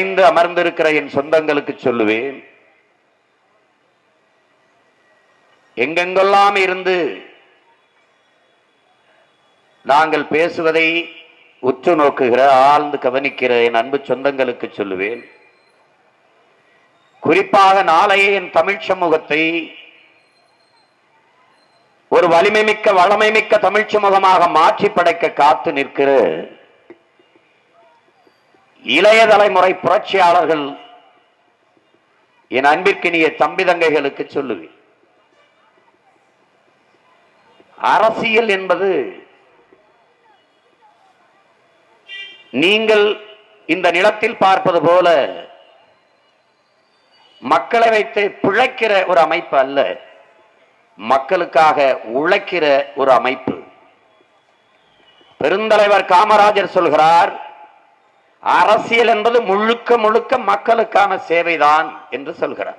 இணைந்து அமர்ந்திருக்கிற என் சொந்தங்களுக்கு சொல்லுவேன். எங்கெங்கெல்லாம் இருந்து நாங்கள் பேசுவதை உற்று நோக்குகிற ஆழ்ந்து கவனிக்கிற என் அன்பு சொந்தங்களுக்கு சொல்லுவேன். குறிப்பாக நாளைய என் தமிழ் சமூகத்தை ஒரு வலிமை மிக்க வளமை மிக்க தமிழ் சமூகமாக மாற்றி படைக்க காத்து நிற்கிற இளைய தலைமுறை புரட்சியாளர்கள் என் அன்பிற்கினிய தம்பி தங்கைகளுக்கு சொல்லுவேன். அரசியல் என்பது நீங்கள் இந்த நிலத்தில் பார்ப்பது போல மக்களை வைத்து பிழைக்கிற ஒரு அமைப்பு அல்ல மக்களுக்காக உழைக்கிற ஒரு அமைப்பு. பெருந்தலைவர் காமராஜர் சொல்கிறார் அரசியல் என்பது முழுக்க முழுக்க மக்களுக்கான சேவைதான் என்று சொல்கிறார்.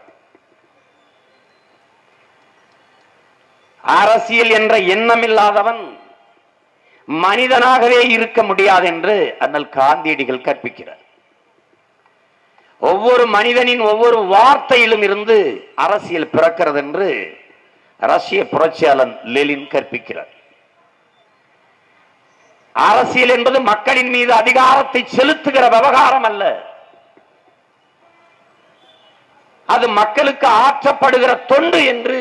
அரசியல் என்ற எண்ணம் இல்லாதவன் மனிதனாகவே இருக்க முடியாது என்று அண்ணல் காந்தியடிகள் கற்பிக்கிறார். ஒவ்வொரு மனிதனின் ஒவ்வொரு வார்த்தையிலும் இருந்து அரசியல் பிறக்கிறது என்று ரஷ்ய புரட்சியாளன் லெலின் கற்பிக்கிறார். அரசியல் என்பது மக்களின் மீது அதிகாரத்தை செலுத்துகிற விவகாரம் அல்ல. அது மக்களுக்கு ஆற்றப்படுகிற தொண்டு என்று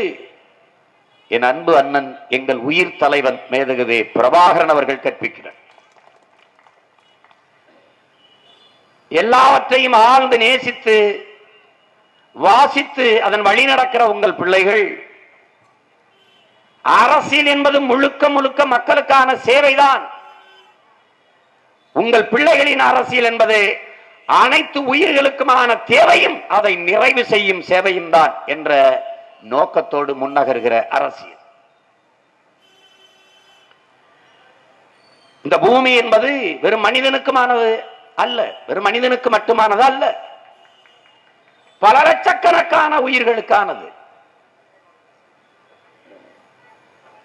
என் அன்பு அண்ணன் எங்கள் உயிர் தலைவன் மேதகவே பிரபாகரன் அவர்கள் கற்பிக்கிறார். எல்லாவற்றையும் ஆழ்ந்து நேசித்து வாசித்து அதன் வழி நடக்கிற உங்கள் பிள்ளைகள் அரசியல் என்பது முழுக்க முழுக்க மக்களுக்கான சேவைதான். உங்கள் பிள்ளைகளின் அரசியல் என்பது அனைத்து உயிர்களுக்குமான தேவையும் அதை நிறைவு செய்யும் சேவையும் தான் என்ற நோக்கத்தோடு முன்னகர்கிற அரசியல். இந்த பூமி என்பது வெறும் மனிதனுக்குமானது அல்ல வெறும் மனிதனுக்கு மட்டுமானது அல்ல. பல லட்சக்கணக்கான உயிர்களுக்கானது.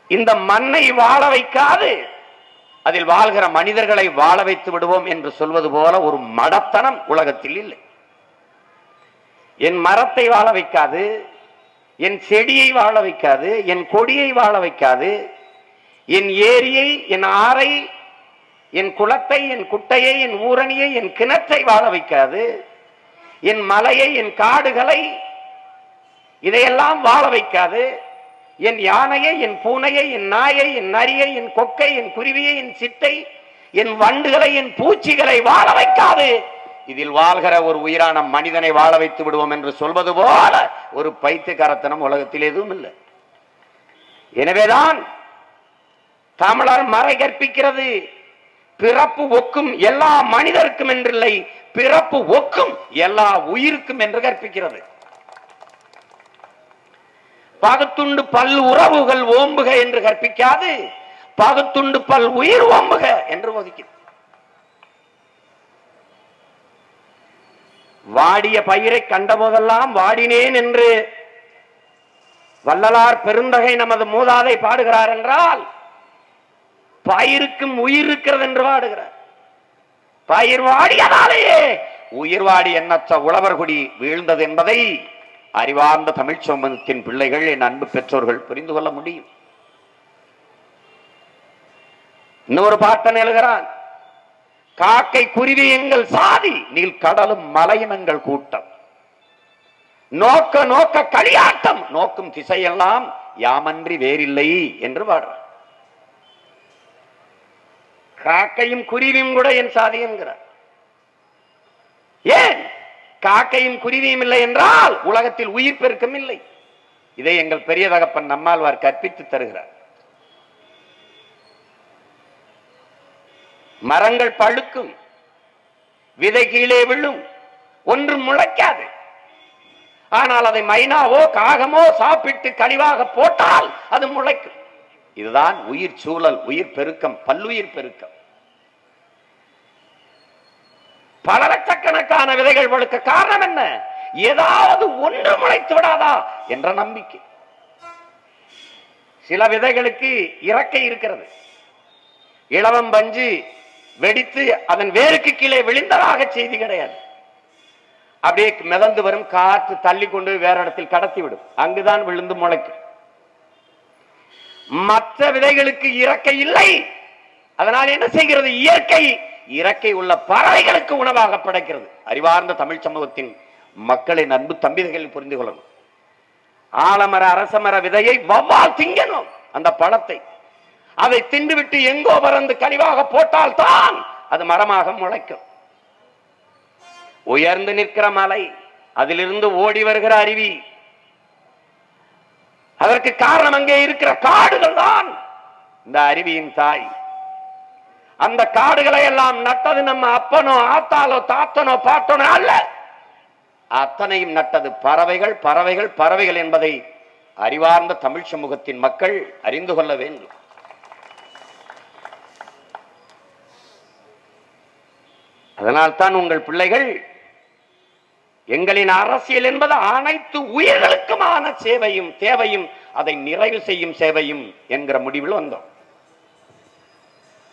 இந்த மண்ணை வாழ வைக்காது. அதில் வாழ்கிற மனிதர்களை வாழ வைத்து விடுவோம் என்று சொல்வது போல ஒரு மடத்தனம் உலகத்தில் இல்லை. என் மரத்தை வாழ வைக்காது என் செடியை வாழ வைக்காது என் கொடியை வாழ வைக்காது என் ஏரியை என் ஆறை என் குளத்தை என் குட்டையை என் ஊரணியை என் கிணற்றை வாழ வைக்காது என் மலையை என் காடுகளை இதையெல்லாம் வாழ வைக்காது என் யானையை என் பூனையை என் நாயை என் நரியை என் கொக்கை என் குருவியை என் சிட்டை என் வண்டுகளை என் பூச்சிகளை வாழ வைக்காது. இதில் வாழ்கிற ஒரு உயிரான மனிதனை வாழ வைத்து விடுவோம் என்று சொல்வது போல ஒரு பைத்தியக்காரத்தனம் உலகத்தில் எதுவும் இல்லை. எனவேதான் தமிழர் மறை கற்பிக்கிறது. பிறப்பு ஒக்கும் எல்லா மனிதருக்கும் என்றில்லை பிறப்பு ஒக்கும் எல்லா உயிருக்கும் என்று கற்பிக்கிறது. பகுத்துண்டு பல் உறவுகள் ஓம்புக என்று கற்பிக்காது. பகுத்துண்டு பல் உயிர் ஓம்புக என்று ஒதுக்கிறது வாடிய பயிரை கண்டபோதெல்லாம் வாடினேன் என்று வள்ளலார் பெருந்தகை நமது மூதாதை பாடுகிறார் என்றால் பயிருக்கும் உயிர் இருக்கிறது என்று பாடுகிறார். பயிர் வாடியதாலேயே உயிர் வாடி எண்ணற்ற உழவர்குடி வீழ்ந்தது என்பதை அறிவார்ந்த தமிழ் சமூகத்தின் பிள்ளைகள் என் அன்பு பெற்றோர்கள் புரிந்து கொள்ள முடியும். இன்னொரு பாட்டன் எழுகிறான் காக்கை குருவி எங்கள் சாதி நீல் கடலும் மலையும் எங்கள் கூட்டம். நோக்க நோக்க களியாட்டம் நோக்கும் திசையெல்லாம் யாமன்றி வேறில்லை என்று பாடுறான். காக்கையும் குருவியும் கூட என் சாதி என்கிறார். காக்கையும் குருவியும் இல்லை என்றால் உலகத்தில் உயிர் பெருக்கம் இல்லை. இதை எங்கள் பெரிய தகப்பன் நம்மாழ்வார் கற்பித்து தருகிறார். மரங்கள் பழுக்கும் விதை கீழே விழும் ஒன்று முளைக்காது. ஆனால் அதை மைனாவோ காகமோ சாப்பிட்டு கழிவாக போட்டால் அது முளைக்கும். இதுதான் உயிர் சூழல் உயிர் பெருக்கம் பல்லுயிர் பெருக்கம். பல தவறான விதைகள் வழுக்க காரணம் என்ன? ஏதாவது ஒன்று முளைத்து விடாதா என்ற நம்பிக்கை. சில விதைகளுக்கு இறக்கை இருக்கிறது. இளவம் பஞ்சு வெடித்து அதன் வேருக்கு கீழே விழுந்ததாக செய்தி கிடையாது. அப்படியே மிதந்து வரும் காற்று தள்ளி கொண்டு வேற இடத்தில் கடத்தி விடும். அங்குதான் விழுந்து முளைக்கும். மற்ற விதைகளுக்கு இறக்கை இல்லை. அதனால் என்ன செய்கிறது? இயற்கை இறக்கை உள்ள பறவைகளுக்கு உணவாக படைக்கிறது. அறிவார்ந்த தமிழ் சமூகத்தின் மக்களின் அன்பு தம்பிதைகளில் புரிந்து கொள்ளணும். ஆலமர அரசமர விதையை வவ்வால் திங்கணும் அந்த பழத்தை. அதை தின்றுவிட்டு எங்கோ பறந்து கழிவாக போட்டால் தான் அது மரமாக முளைக்கும். உயர்ந்து நிற்கிற மலை அதிலிருந்து ஓடி வருகிற அருவி. அதற்கு காரணம் அங்கே இருக்கிற காடுகள் தான் இந்த அருவியின் தாய் அந்த காடுகளை எல்லாம் நட்டது நம்ம அப்பனோ ஆத்தாலோ தாத்தனோ பாட்டனோ அல்ல. அத்தனையும் நட்டது பறவைகள் பறவைகள் பறவைகள் என்பதை அறிவார்ந்த தமிழ் சமூகத்தின் மக்கள் அறிந்து கொள்ள வேண்டும். அதனால்தான் உங்கள் பிள்ளைகள் எங்களின் அரசியல் என்பது அனைத்து உயிர்களுக்குமான சேவையும் தேவையும் அதை நிறைவு செய்யும் சேவையும் என்கிற முடிவில் வந்தோம்.